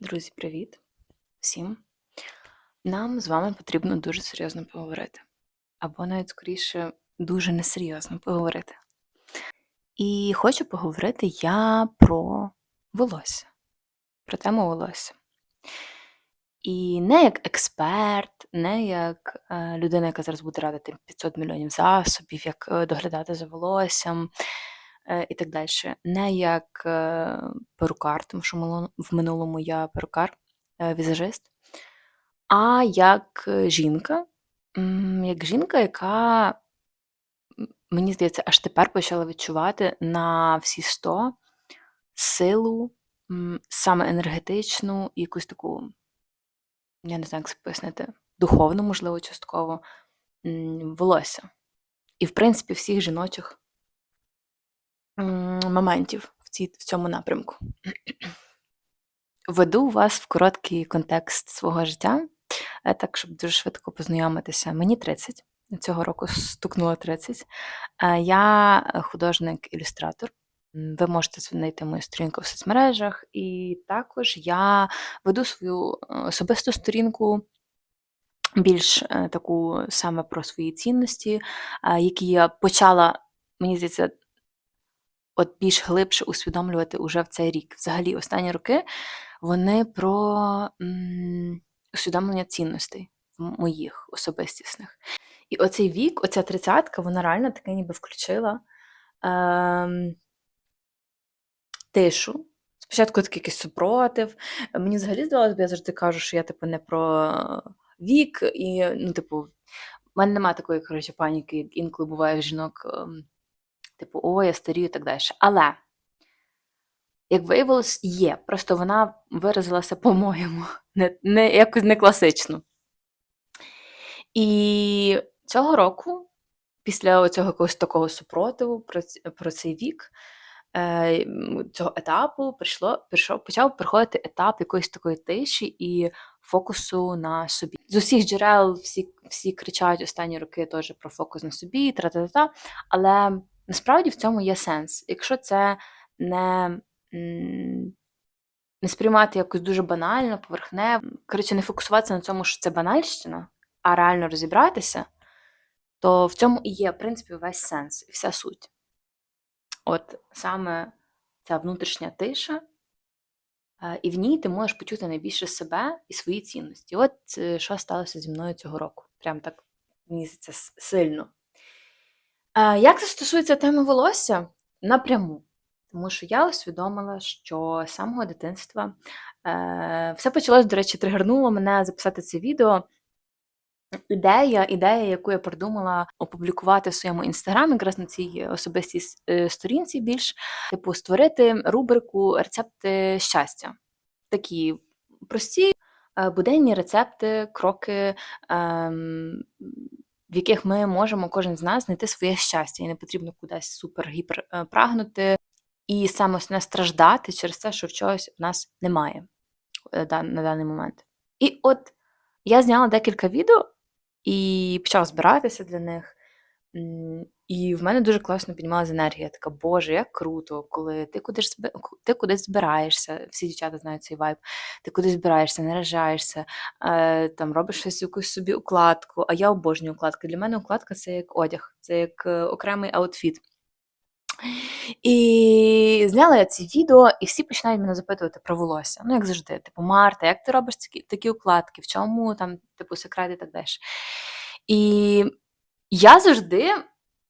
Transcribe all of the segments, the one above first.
Друзі, привіт всім. Нам з вами потрібно дуже серйозно поговорити. Або навіть скоріше дуже несерйозно поговорити. І хочу поговорити я про волосся, про тему волосся. І не як експерт, не як е, людина, яка зараз буде радити 500 мільйонів засобів, як е, доглядати за волоссям і так далі. Не як е, перукар, тому що в минулому я перукар, е, візажист, а як е, жінка, як жінка, яка, мені здається, аж тепер почала відчувати на всі 100 силу, саме енергетичну якусь таку, я не знаю, як це пояснити, духовну, можливо, частково, волосся. І, в принципі, всіх жіночих моментів в, цій, в цьому напрямку. Введу вас в короткий контекст свого життя, е, так, щоб дуже швидко познайомитися. Мені 30, цього року стукнуло 30. Е, Я художник-ілюстратор. Ви можете знайти мою сторінку в соцмережах, і також я веду свою е, особисту сторінку, більш таку саме про свої цінності, які я почала, мені здається, от більш глибше усвідомлювати уже в цей рік. Взагалі, останні роки вони про усвідомлення цінностей моїх особистісних. І оцей вік, оця тридцятка, вона реально таке ніби включила ем, тишу. Спочатку такий якийсь супротив. Мені взагалі здавалося, я завжди кажу, що я типу не про вік, і ну, типу, в мене немає такої коротше, паніки, як інколи буває в жінок, ем, типу, о, я старію і так далі. Але, як виявилось, є. Просто вона виразилася по-моєму, не, не, якось не класично. І цього року, після цього якогось такого супротиву про, про цей вік, е, цього етапу прийшло, прийшов, почав приходити етап якоїсь такої тиші і фокусу на собі. З усіх джерел всі, всі кричать останні роки теж про фокус на собі, тра-та-та. Але насправді в цьому є сенс. Якщо це не, не сприймати якось дуже банально, поверхнево, коротше, не фокусуватися на цьому, що це банальщина, а реально розібратися, то в цьому і є, в принципі, весь сенс і вся суть. От саме ця внутрішня тиша, е, і в ній ти можеш почути найбільше себе і свої цінності. От е, що сталося зі мною цього року. Прям так здається, сильно. Е, Як це стосується теми волосся? Напряму. Тому що я усвідомила, що з самого дитинства е, все почалось, до речі, тригернуло мене записати це відео. Ідея, ідея, яку я придумала опублікувати в своєму інстаграмі, якраз на цій особистій е, сторінці більш, типу, створити рубрику рецепти щастя. Такі прості е, буденні рецепти, кроки, ем, в яких ми можемо кожен з нас знайти своє щастя, і не потрібно кудись супер гіпер е, прагнути, і саме страждати через те, що в чогось в нас немає е, на даний момент. І от я зняла декілька відео і почала збиратися для них. І в мене дуже класно піднімалася енергія. Така, Боже, як круто, коли ти кудись, ти кудись збираєшся, всі дівчата знають цей вайб, ти кудись збираєшся, наряжаєшся, е, там робиш щось якусь собі укладку. А я обожнюю укладки. Для мене укладка це як одяг, це як е, окремий аутфіт. І зняла я ці відео, і всі починають мене запитувати про волосся. Ну, як завжди, типу, Марта, як ти робиш такі, такі укладки, в чому там, типу, секрет і так далі. І я завжди,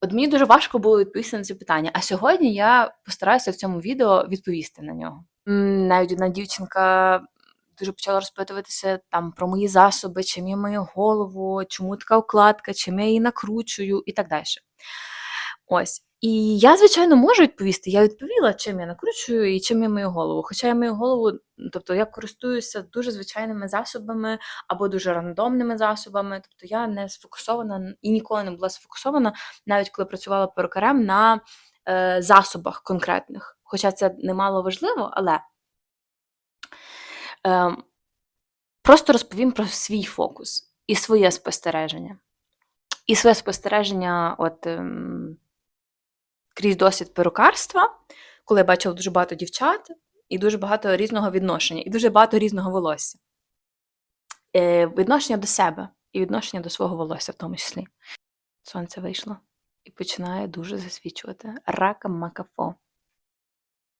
от мені дуже важко було відповісти на це питання. А сьогодні я постараюся в цьому відео відповісти на нього. Навіть одна дівчинка дуже почала розпитуватися там про мої засоби, чим я мою голову, чому така укладка, чим я її накручую і так далі. Ось. І я, звичайно, можу відповісти. Я відповіла, чим я накручую і чим я мою голову. Хоча я мою голову, тобто я користуюся дуже звичайними засобами або дуже рандомними засобами. Тобто я не сфокусована і ніколи не була сфокусована, навіть коли працювала перукарем, на е, засобах конкретних. Хоча це немало важливо, але е, просто розповім про свій фокус і своє спостереження. І своє спостереження, от. ем, крізь досвід перукарства, коли я бачила дуже багато дівчат, і дуже багато різного відношення, і дуже багато різного волосся. Е, відношення до себе і відношення до свого волосся, в тому числі. Сонце вийшло і починає дуже засвічувати. Рака макафо.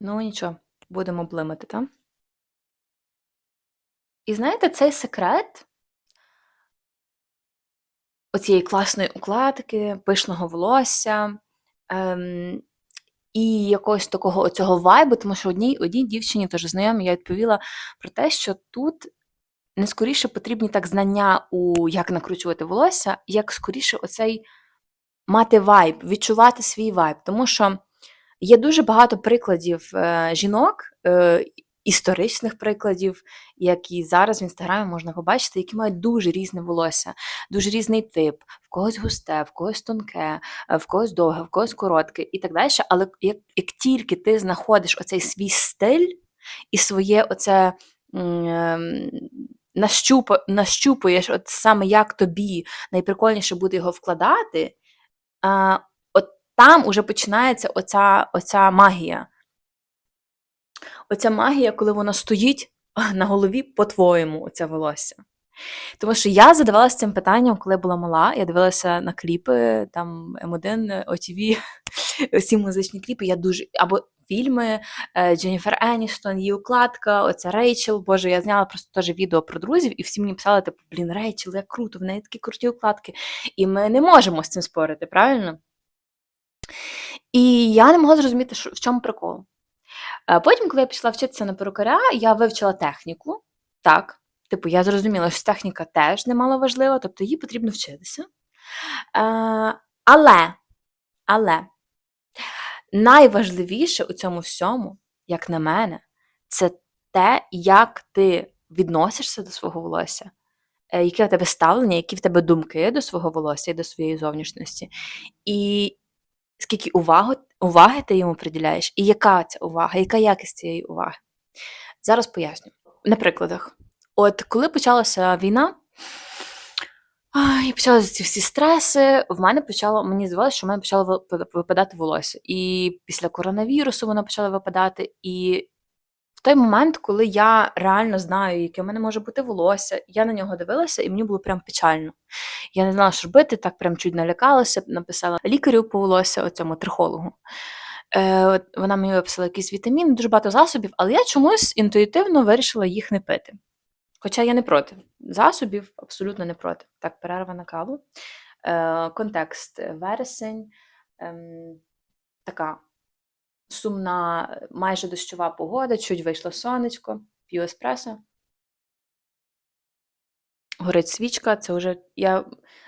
Ну, нічого, будемо блимати, так? І знаєте, цей секрет оцієї класної укладки, пишного волосся ем, і якогось такого оцього вайбу, тому що одній, одній дівчині, теж знайомі, я відповіла про те, що тут не скоріше потрібні так знання у як накручувати волосся, як скоріше оцей мати вайб, відчувати свій вайб. Тому що є дуже багато прикладів е, жінок, е, історичних прикладів, які зараз в інстаграмі можна побачити, які мають дуже різне волосся, дуже різний тип, в когось густе, в когось тонке, е, в когось довге, в когось коротке і так далі. Але як, як тільки ти знаходиш оцей свій стиль і своє оце. ем, Нащупа, нащупуєш, от саме як тобі найприкольніше буде його вкладати, а, от там уже починається оця, оця магія. Оця магія, коли воно стоїть на голові по-твоєму, оце волосся. Тому що я задавалася цим питанням, коли була мала. Я дивилася на кліпи, там М1, ОТВ, усі музичні кліпи. Я дуже або фільми е, Дженніфер Еністон, її укладка, оця Рейчел. Боже, я зняла просто теж відео про друзів, і всі мені писали, типу, блін, Рейчел, як круто, в неї такі круті укладки. І ми не можемо з цим спорити, правильно? І я не могла зрозуміти, в чому прикол. Е, Потім, коли я пішла вчитися на перукаря, я вивчила техніку. Так, типу, я зрозуміла, що техніка теж немало важлива, тобто їй потрібно вчитися. Е, але, але найважливіше у цьому всьому, як на мене, це те, як ти відносишся до свого волосся, е, яке в тебе ставлення, які в тебе думки до свого волосся і до своєї зовнішності. І скільки уваги, уваги ти йому приділяєш, і яка ця увага, яка якість цієї уваги. Зараз поясню. На прикладах. От коли почалася війна, і почалися ці всі стреси, в мене почало, мені здавалося, що в мене почало ви- випадати волосся. І після коронавірусу воно почало випадати. І той момент, коли я реально знаю, яке в мене може бути волосся, я на нього дивилася, і мені було прям печально. Я не знала, що робити, так прям чуть налякалася, написала лікарю по волосся, оцьому трихологу. Е, вона мені виписала якісь вітаміни, дуже багато засобів, але я чомусь інтуїтивно вирішила їх не пити. Хоча я не проти. Засобів абсолютно не проти. Так, перерва на каву. Е, контекст е, вересень, ем, така сумна, майже дощова погода, чуть вийшло сонечко, п'ю еспресо. Горить свічка, це вже. Я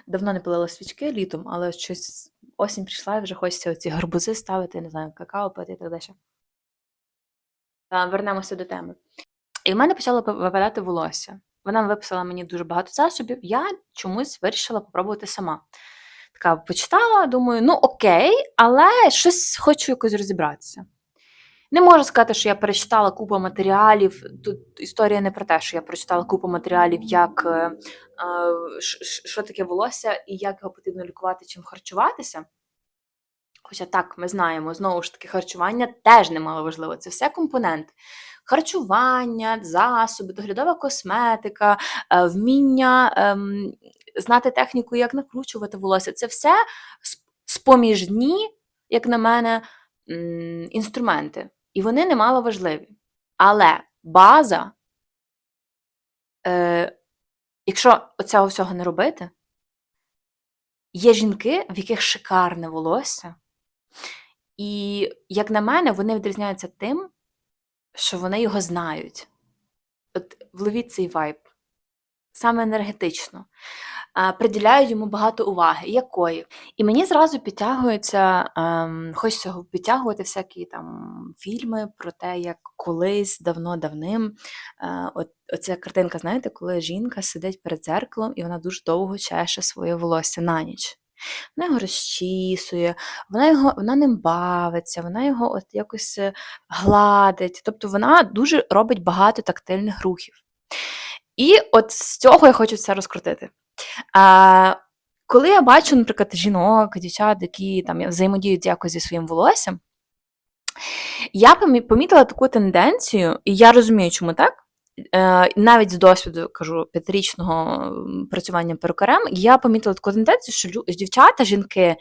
давно не пилила свічки літом, але щось осінь прийшла і вже хочеться оці гарбузи ставити, не знаю, какао пити і так далі. Вернемося до теми. І в мене почало випадати волосся. Вона виписала мені дуже багато засобів. Я чомусь вирішила попробувати сама. Така почитала, думаю, ну окей, але щось хочу якось розібратися. Не можу сказати, що я перечитала купу матеріалів. Тут історія не про те, що я прочитала купу матеріалів, як е, е, що таке волосся і як його потрібно лікувати, чим харчуватися. Хоча так, ми знаємо, знову ж таки, харчування теж немало важливо. Це все компоненти. Харчування, засоби, доглядова косметика, е, вміння ем, знати техніку, як накручувати волосся. Це все споміжні, як на мене, інструменти. І вони немало важливі. Але база, е, якщо оцього всього не робити, є жінки, в яких шикарне волосся. І, як на мене, вони відрізняються тим, що вони його знають. От вловіть цей вайб. Саме енергетично. А, приділяють йому багато уваги. Якої? І мені зразу підтягується, ем, хочеться підтягувати всякі там фільми про те, як колись давно-давним. Е, от, оця картинка, знаєте, коли жінка сидить перед дзеркалом і вона дуже довго чеше своє волосся на ніч. Вона його розчісує, вона його вона ним бавиться, вона його от якось е, гладить. Тобто вона дуже робить багато тактильних рухів. І от з цього я хочу це розкрутити. А, коли я бачу, наприклад, жінок, дівчат, які там взаємодіють якось зі своїм волоссям, Я помітила таку тенденцію, і я розумію, чому так. Е, навіть з досвіду кажу п'ятирічного працювання перукарем, я помітила таку тенденцію, що дівчата, жінки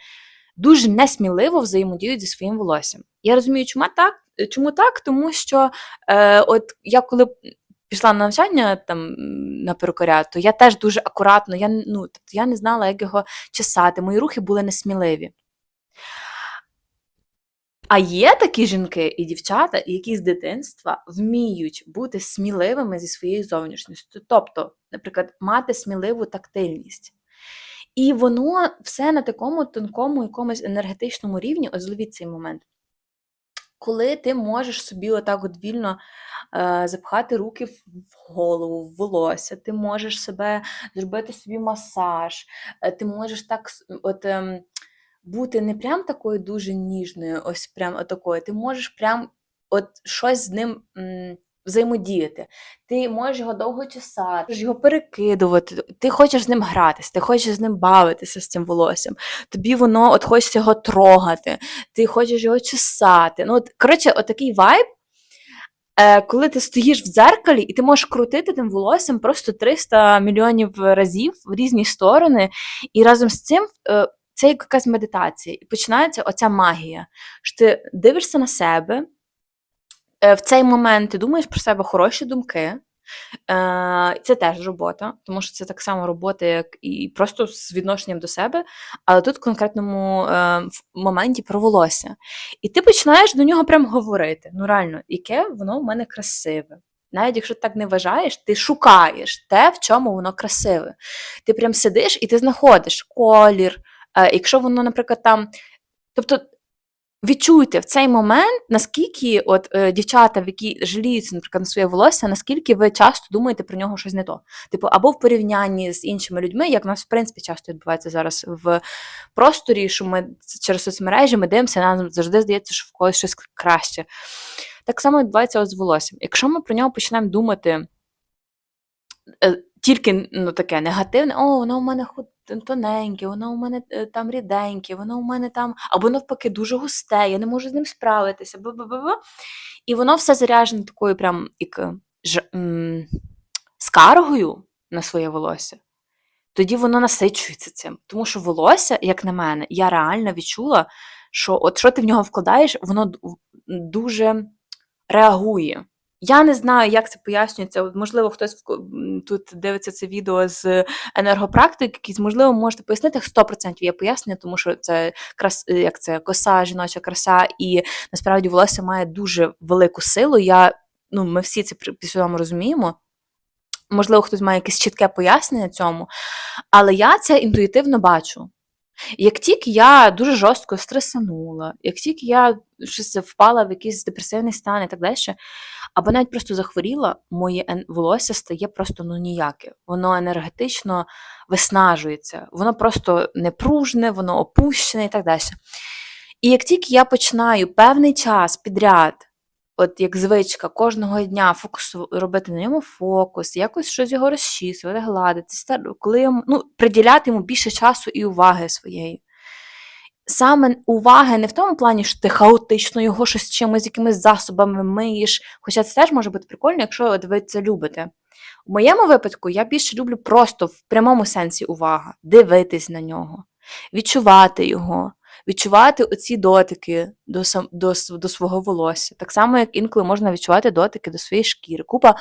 дуже несміливо взаємодіють зі своїм волоссям. Я розумію, чому так, чому так? Тому що е, от я коли пішла на навчання там на перукаря, то я теж дуже акуратно, я, ну, тобто я не знала, як його чесати. Мої рухи були несміливі. А є такі жінки і дівчата, які з дитинства вміють бути сміливими зі своєю зовнішністю. Тобто, наприклад, мати сміливу тактильність. І воно все на такому тонкому якомусь енергетичному рівні, от цей момент, коли ти можеш собі отак от вільно е, запхати руки в голову, в волосся, ти можеш себе зробити собі масаж, е, ти можеш так от, Е, бути не прям такою дуже ніжною, ось прям такою. Ти можеш прям от щось з ним м, взаємодіяти. Ти можеш його довго чесати, можеш його перекидувати. Ти хочеш з ним гратися, ти хочеш з ним бавитися з цим волоссям. Тобі воно от хочеться його трогати, ти хочеш його чесати. Ну, от, коротше, отакий вайб. Е, коли ти стоїш в дзеркалі, і ти можеш крутити тим волоссям просто 300 мільйонів разів в різні сторони, і разом з цим е, це якась медитація. І починається оця магія. що ти дивишся на себе, в цей момент ти думаєш про себе хороші думки. Е, Це теж робота, тому що це так само робота, як і просто з відношенням до себе, але тут в конкретному е, моменті про волосся. І ти починаєш до нього прям говорити. Ну, реально, яке воно в мене красиве. Навіть якщо ти так не вважаєш, ти шукаєш те, в чому воно красиве. Ти прям сидиш і ти знаходиш колір. Е, якщо воно, наприклад, там. Тобто відчуйте в цей момент, наскільки от е, дівчата, в які жаліються, наприклад, на своє волосся, наскільки ви часто думаєте про нього щось не то. Типу, або в порівнянні з іншими людьми, як в нас в принципі часто відбувається зараз в просторі, що ми через соцмережі ми дивимося, нам завжди здається, що в когось щось краще. Так само відбувається от з волоссям. Якщо ми про нього почнемо думати е, тільки ну, таке негативне, о, воно у мене тоненьке, воно у мене е, там ріденьке, воно у мене там, або навпаки, дуже густе, я не можу з ним справитися. бу-бу-бу-бу. І воно все заряджене такою прям як е, ж, м, скаргою на своє волосся. Тоді воно насичується цим. Тому що волосся, як на мене, я реально відчула, що от що ти в нього вкладаєш, воно дуже реагує. Я не знаю, як це пояснюється. Можливо, хтось тут дивиться це відео з енергопрактик, якийсь, можливо, можете пояснити 100% є пояснення, тому що це крас, е, як це коса, жіноча краса, і насправді волосся має дуже велику силу. Я, ну, ми всі це підсвідомо розуміємо. Можливо, хтось має якесь чітке пояснення цьому, але я це інтуїтивно бачу. Як тільки я дуже жорстко стресанула, як тільки я щось впала в якийсь депресивний стан і так далі, або навіть просто захворіла, моє волосся стає просто ну ніяке. Воно енергетично виснажується, воно просто непружне, воно опущене і так далі. І як тільки я починаю певний час підряд, от як звичка, кожного дня фокусу, робити на ньому фокус, якось щось його розчісувати, гладити, коли йому, ну, приділяти йому більше часу і уваги своєї. Саме уваги не в тому плані, що ти хаотично його щось чимось, якимись засобами миєш, хоча це теж може бути прикольно, якщо ви це любите. У моєму випадку я більше люблю просто в прямому сенсі увага, дивитись на нього, відчувати його, відчувати оці дотики до, сам, до, до свого волосся. Так само, як інколи можна відчувати дотики до своєї шкіри. Купа,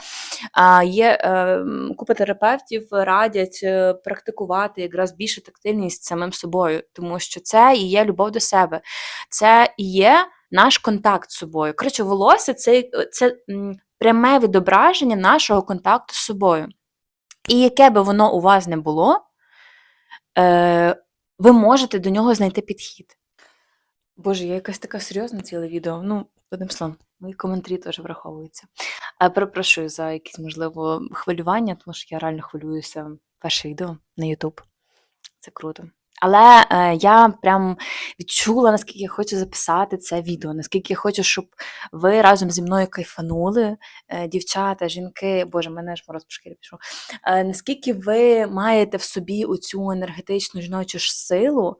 а, є, е, купа терапевтів радять е, практикувати якраз більше тактильність самим собою, тому що це і є любов до себе, це і є наш контакт з собою. Коротше, волосся це, це пряме відображення нашого контакту з собою. І яке би воно у вас не було, е, ви можете до нього знайти підхід. Боже, я якась така серйозна ціле відео. Ну, одним словом, мої коментарі теж враховуються. А перепрошую за якісь, можливо, хвилювання, тому що я реально хвилююся перше відео на YouTube. Це круто. Але е, я прям відчула, наскільки я хочу записати це відео, наскільки я хочу, щоб ви разом зі мною кайфанули, е, дівчата, жінки, боже, мене ж мороз по шкірі пішов. Е, наскільки ви маєте в собі оцю енергетичну жіночу ж силу,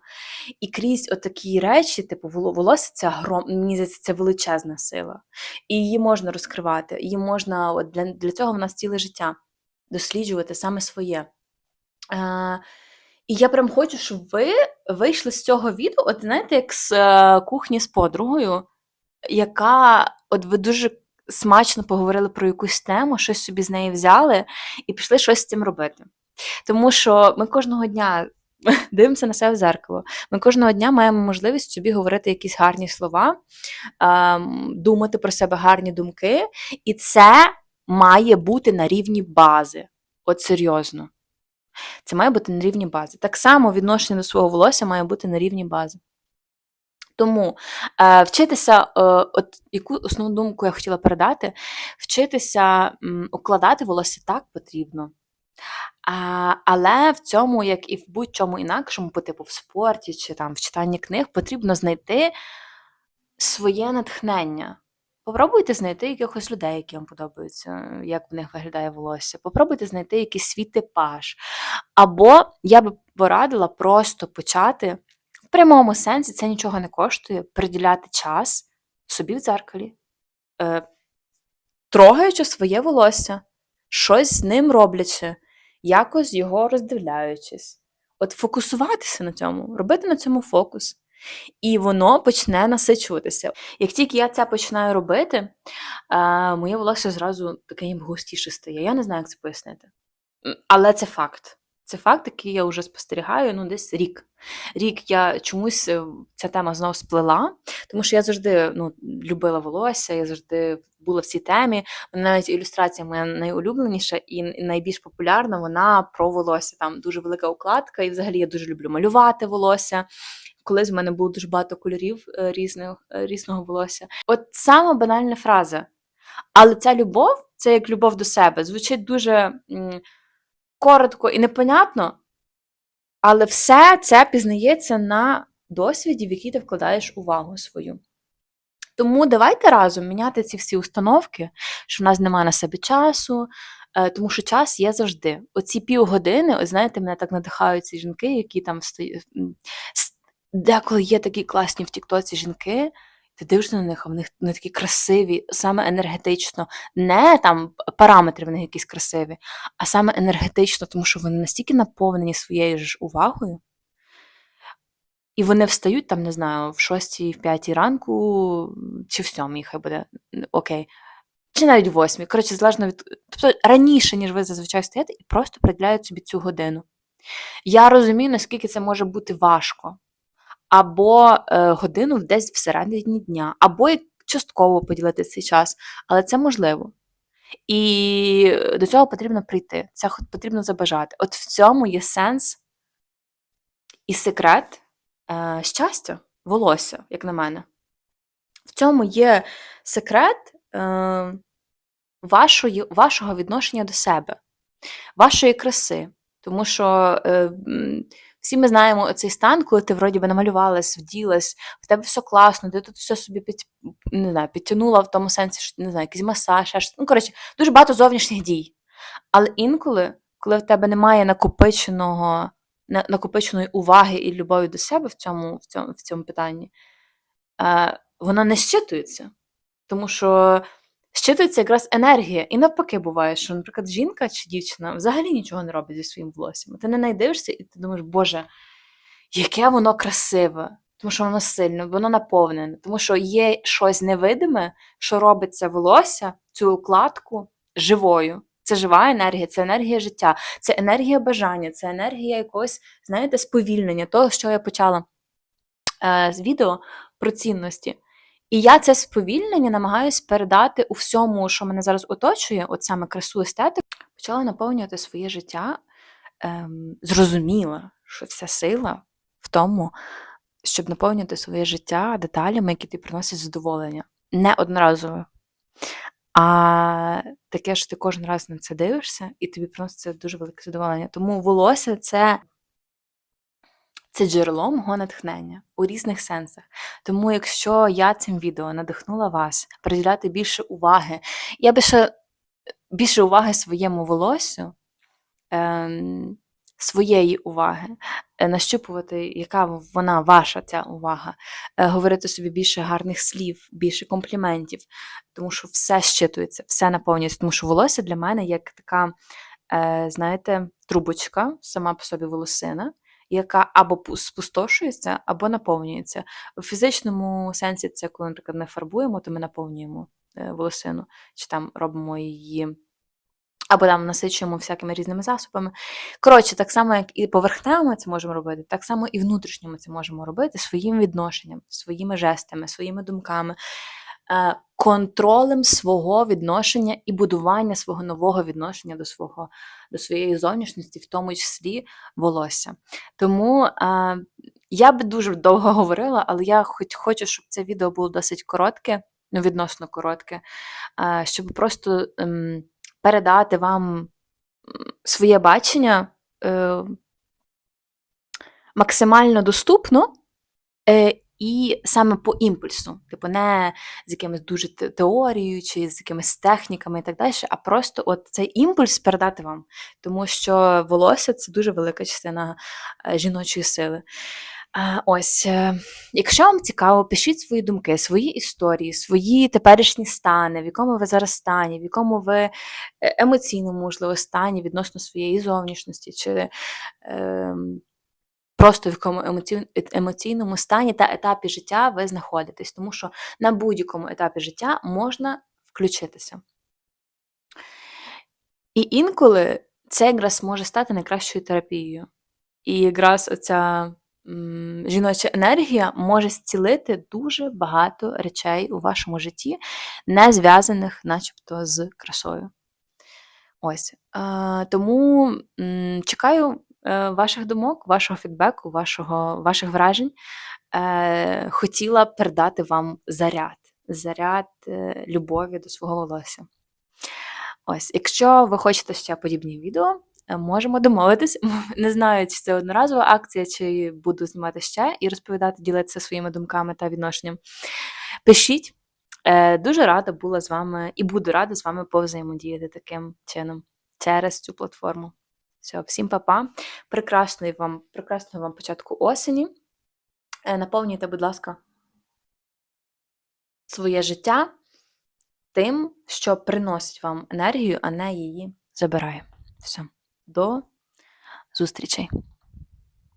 і крізь отакі речі, типу воло- волосся, це гром, мені здається, це величезна сила. І її можна розкривати, її можна, от для, для цього в нас ціле життя досліджувати саме своє. Е, і я прям хочу, щоб ви вийшли з цього відео, от знаєте, як з е, кухні з подругою, яка от ви дуже смачно поговорили про якусь тему, щось собі з неї взяли і пішли щось з цим робити. Тому що ми кожного дня дивимося на себе в зеркало. Ми кожного дня маємо можливість собі говорити якісь гарні слова, ем, думати про себе гарні думки, і це має бути на рівні бази. От серйозно. Це має бути на рівні бази. Так само відношення до свого волосся має бути на рівні бази. Тому е, вчитися, е, от яку основну думку я хотіла передати, вчитися м, укладати волосся так потрібно. А, але в цьому, як і в будь-чому інакшому, по типу в спорті чи там в читанні книг, потрібно знайти своє натхнення. Попробуйте знайти якихось людей, які вам подобаються, як в них виглядає волосся. Попробуйте знайти якийсь свій типаж. Або я би порадила просто почати в прямому сенсі, це нічого не коштує, приділяти час собі в дзеркалі, е, трогаючи своє волосся, щось з ним роблячи, якось його роздивляючись. От фокусуватися на цьому, робити на цьому фокус. І воно почне насичуватися. Як тільки я це починаю робити, е, моє волосся зразу таке ніби густіше стає. Я не знаю, як це пояснити. Але це факт. Це факт, який я вже спостерігаю ну, десь рік. Рік я чомусь е, ця тема знову сплела, тому що я завжди ну, любила волосся, я завжди була в цій темі. Навіть ілюстрація моя найулюбленіша і найбільш популярна, вона про волосся. Там дуже велика укладка, і взагалі я дуже люблю малювати волосся. Колись в мене було дуже багато кольорів е, різних, е, різного волосся. От сама банальна фраза. Але ця любов, це як любов до себе, звучить дуже коротко і непонятно, але все це пізнається на досвіді, в який ти вкладаєш увагу свою. Тому давайте разом міняти ці всі установки, що в нас немає на себе часу, е, тому що час є завжди. Оці півгодини, ось знаєте, мене так надихають ці жінки, які там стої- м, с- деколи є такі класні в Тіктоці жінки. Ти дивишся на них, а вони, вони такі красиві, саме енергетично, не там параметри в них якісь красиві, а саме енергетично, тому що вони настільки наповнені своєю ж увагою, і вони встають там, не знаю, в 6 в 5 ранку, чи в 7, хай буде окей. Чи навіть в 8. Коротше, залежно від. Тобто раніше, ніж ви зазвичай стоїте, і просто приділяють собі цю годину. Я розумію, наскільки це може бути важко. Або е, годину десь всередині дня, або частково поділити цей час, але це можливо. І до цього потрібно прийти, це потрібно забажати. От в цьому є сенс і секрет е, щастя, волосся, як на мене. В цьому є секрет е, вашої, вашого відношення до себе, вашої краси. Тому що е, всі ми знаємо цей стан, коли ти вроді би намалювалась, вділась, в тебе все класно, ти тут все собі під, не знаю, підтягнула в тому сенсі, що не знаю, якийсь масаж, щось. ну коротше, дуже багато зовнішніх дій. Але інколи, коли в тебе немає накопиченого, накопиченої уваги і любові до себе в цьому, в цьому, в цьому питанні, е, вона не щитується. Тому що щитується якраз енергія. І навпаки буває, що, наприклад, жінка чи дівчина взагалі нічого не робить зі своїм волоссям. Ти на неї і ти думаєш, Боже, яке воно красиве, тому що воно сильне, воно наповнене, тому що є щось невидиме, що робиться волосся, цю укладку живою. Це жива енергія, це енергія життя, це енергія бажання, це енергія якогось, знаєте, сповільнення, того, що я почала е, з відео про цінності. І я це сповільнення намагаюсь передати у всьому, що мене зараз оточує, от саме красу естетику, почала наповнювати своє життя, ем, зрозуміла, що вся сила в тому, щоб наповнювати своє життя деталями, які ти приносять задоволення. Не одноразово. А таке, що ти кожен раз на це дивишся, і тобі приносить це дуже велике задоволення. Тому волосся це, це джерело мого натхнення у різних сенсах. Тому, якщо я цим відео надихнула вас приділяти більше уваги, я би ще більше уваги своєму волосю, ем, своєї уваги, е, нащупувати, яка вона ваша ця увага, е, говорити собі більше гарних слів, більше компліментів, тому що все щитується, все наповнюється. Тому що волосся для мене як така, е, знаєте, трубочка, сама по собі волосина, яка або спустошується, або наповнюється. В фізичному сенсі це коли, наприклад, ми фарбуємо, то ми наповнюємо е, волосину, чи там робимо її. Або там насичуємо всякими різними засобами. Коротше, так само, як і поверхнево ми це можемо робити, так само і внутрішньо ми це можемо робити своїм відношенням, своїми жестами, своїми думками, контролем свого відношення і будування свого нового відношення до свого, до своєї зовнішності, в тому числі волосся. Тому е, я би дуже довго говорила, але я хоч хочу, щоб це відео було досить коротке, ну, відносно коротке, е, щоб просто ем, передати вам своє бачення е, максимально доступно е, і саме по імпульсу, типу, не з якимось дуже теорією чи з якимись техніками і так далі, а просто от цей імпульс передати вам. Тому що волосся це дуже велика частина е, жіночої сили. Ось, е, якщо вам цікаво, пишіть свої думки, свої історії, свої теперішні стани, в якому ви зараз стані, в якому ви е, емоційному, можливо, стані відносно своєї зовнішності, чи ем, просто в якому емоційному стані та етапі життя ви знаходитесь, тому що на будь-якому етапі життя можна включитися. І інколи це якраз може стати найкращою терапією. І якраз оця м, жіноча енергія може зцілити дуже багато речей у вашому житті, не зв'язаних, начебто, з красою. Ось. Е, тому м, чекаю ваших думок, вашого фідбеку, вашого, ваших вражень. Е, хотіла передати вам заряд, заряд е, любові до свого волосся. Ось, якщо ви хочете ще подібні відео, е, можемо домовитись. Не знаю, чи це одноразова акція, чи буду знімати ще і розповідати, ділитися своїми думками та відношенням. Пишіть. Е, Дуже рада була з вами і буду рада з вами повзаємодіяти таким чином через цю платформу. Все, всім па-па. Прекрасної вам, прекрасного вам початку осені. Е, Наповнюйте, будь ласка, своє життя тим, що приносить вам енергію, а не її забирає. Все, до зустрічей!